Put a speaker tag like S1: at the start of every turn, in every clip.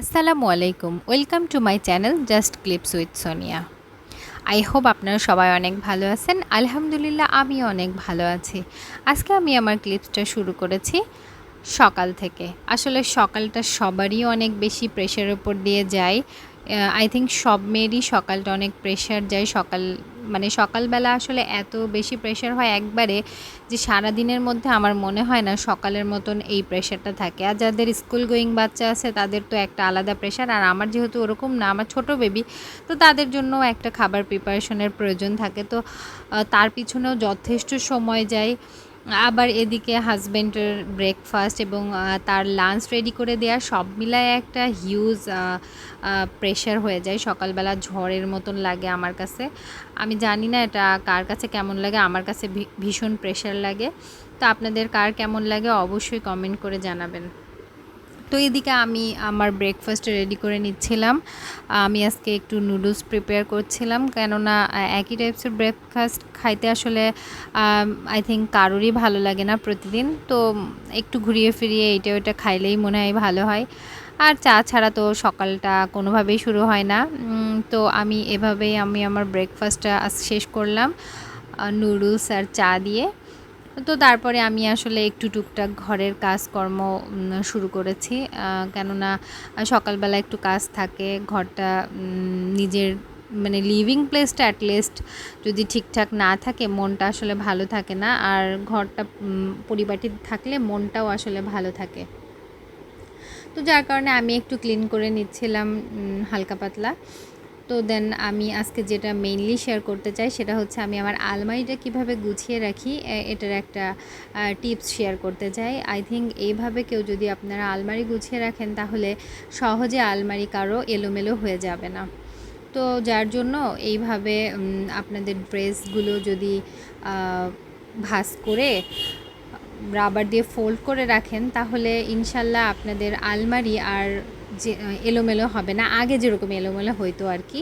S1: আসসালামু আলাইকুম। Welcome to my channel just clips with Sonia I hope আপনারা সবাই অনেক ভালো আছেন। আলহামদুলিল্লাহ আমি অনেক ভালো আছি। আজকে আমি আমার ক্লিপসটা শুরু করেছি সকাল থেকে। আসলে সকালটা সবারই অনেক বেশি প্রেশারের উপর দিয়ে যায়। আই থিঙ্ক সব মেয়েরই সকালটা অনেক প্রেশার যায়। সকাল মানে সকালবেলা আসলে এত বেশি প্রেশার হয় একবারে যে সারা দিনের মধ্যে আমার মনে হয় না সকালের মতন এই প্রেশারটা থাকে। আর যাদের স্কুল গোয়িং বাচ্চা আছে, তাদের তো একটা আলাদা প্রেশার আর আমার যেহেতু ওরকম না, আমার ছোট বেবি তো তাদের জন্য একটা খাবার প্রিপারেশনের প্রয়োজন থাকে। তো তার পিছনেও যথেষ্ট সময় যায়। আবার এদিকে হাজব্যান্ডের ব্রেকফাস্ট এবং তার লাঞ্চ রেডি করে দেওয়া সব মিলায় একটা হিউজ প্রেশার হয়ে যায়। সকালবেলা ঝড়ের মতন লাগে আমার কাছে। আমি জানি না এটা কার কাছে কেমন লাগে, আমার কাছে ভীষণ প্রেশার লাগে। তো আপনাদের কার কেমন লাগে অবশ্যই কমেন্ট করে জানাবেন। তো এদিকে আমি আমার ব্রেকফাস্ট রেডি করে নিচ্ছিলাম। আমি আজকে একটু নুডলস প্রিপেয়ার করছিলাম। কেননা একই টাইপসের ব্রেকফাস্ট খাইতে আসলে আই থিঙ্ক কারোরই ভালো লাগে না প্রতিদিন। তো একটু ঘুরিয়ে ফিরিয়ে এইটা ওইটা খাইলেই মনে হয় ভালো হয়। আর চা ছাড়া তো সকালটা কোনোভাবেই শুরু হয় না। তো আমি এভাবেই আমি আমার ব্রেকফাস্টটা শেষ করলাম নুডলস আর চা দিয়ে। তো তারপরে আমি আসলে একটু টুকটাক ঘরের কাজকর্ম শুরু করেছি। কেননা সকালবেলা একটু কাজ থাকে, ঘরটা নিজের মানে লিভিং প্লেসটা অ্যাটলিস্ট যদি ঠিকঠাক না থাকে, মনটা আসলে ভালো থাকে না। আর ঘরটা পরিবারটি থাকলে মনটাও আসলে ভালো থাকে। তো যার কারণে আমি একটু ক্লিন করে নিচ্ছিলাম হালকা পাতলা। তো দেন আমি আজকে যেটা মেইনলি শেয়ার করতে চাই সেটা হচ্ছে আমি আমার আলমারিটা কীভাবে গুছিয়ে রাখি এটার একটা টিপস শেয়ার করতে চাই। আই থিঙ্ক এইভাবে কেউ যদি আপনারা আলমারি গুছিয়ে রাখেন তাহলে সহজে আলমারি কারও এলোমেলো হয়ে যাবে না। তো যার জন্য এইভাবে আপনাদের ড্রেসগুলো যদি ভাস করে রাবার দিয়ে ফোল্ড করে রাখেন তাহলে ইনশাল্লাহ আপনাদের আলমারি আর যে এলোমেলো হবে না, আগে যেরকম এলোমেলো হইতো আর কি।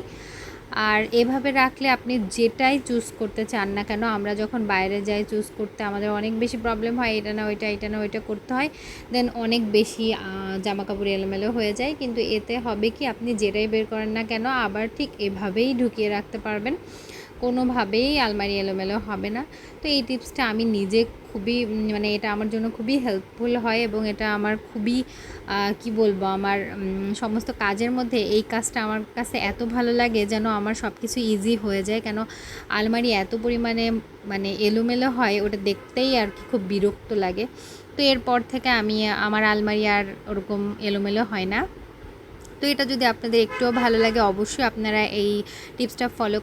S1: আর এভাবে রাখলে আপনি যেটাই চুজ করতে চান না কেন, আমরা যখন বাইরে যাই চুজ করতে আমাদের অনেক বেশি প্রবলেম হয়, এটা না, ওইটা, এটা না, ওইটা করতে হয়। দেন অনেক বেশি জামা কাপড় এলোমেলো হয়ে যায়। কিন্তু এতে হবে কি, আপনি যেটাই বের করেন না কেন, আবার ঠিক এভাবেই ঢুকিয়ে রাখতে পারবেন। কোনোভাবেই আলমারি এলোমেলো হবে না। তো এই টিপসটা আমি নিজে খুবই মানে এটা আমার জন্য খুবই হেল্পফুল হয় এবং এটা আমার খুবই কি বলব, আমার সমস্ত কাজের মধ্যে এই কাজটা আমার কাছে এত ভালো লাগে যেন আমার সব কিছু ইজি হয়ে যায়। কেন আলমারি এত পরিমাণে মানে এলোমেলো হয়, ওটা দেখতেই আর কি খুব বিরক্ত লাগে। তো এরপর থেকে আমি, আমার আলমারি আর ওরকম এলোমেলো হয় না। তো এটা যদি আপনাদের একটুও ভালো লাগে, অবশ্যই আপনারা এই টিপসটা ফলো